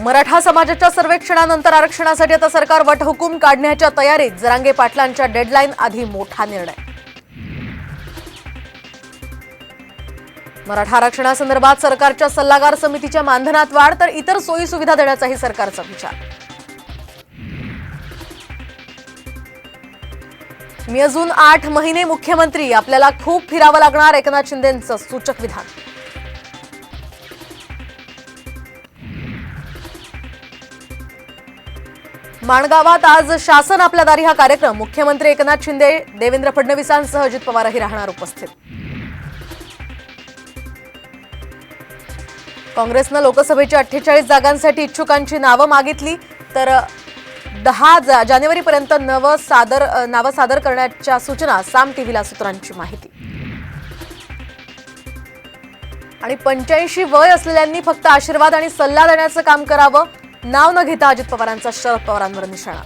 मराठा समाजाच्या सर्वेक्षणानंतर आरक्षणासाठी आता सरकार वटहुकूम काढण्याच्या तयारीत. जरांगे पाटलांच्या डेडलाईन आधी मोठा निर्णय. मराठा आरक्षणासंदर्भात सरकारच्या सल्लागार समितीच्या मानधनात वाढ तर इतर सोयी सुविधा देण्याचाही सरकारचा विचार. मी अजून आठ महिने मुख्यमंत्री आपल्याला खूप फिरावं लागणार एकनाथ शिंदेंचं सूचक विधान. माणगावात आज शासन आपल्या दारी हा कार्यक्रम. मुख्यमंत्री एकनाथ शिंदे देवेंद्र फडणवीसांसह अजित पवारही राहणार उपस्थित. काँग्रेसनं लोकसभेच्या अठ्ठेचाळीस जागांसाठी इच्छुकांची नावं मागितली तर दहा जा जानेवारीपर्यंत नवं सादर नावं सादर करण्याच्या सूचना साम टीव्हीला सूत्रांची माहिती. आणि पंच्याऐंशी वय असलेल्यांनी फक्त आशीर्वाद आणि सल्ला देण्याचं काम करावं नाव न घेता अजित पवारांचा शरद पवारांवर निशाणा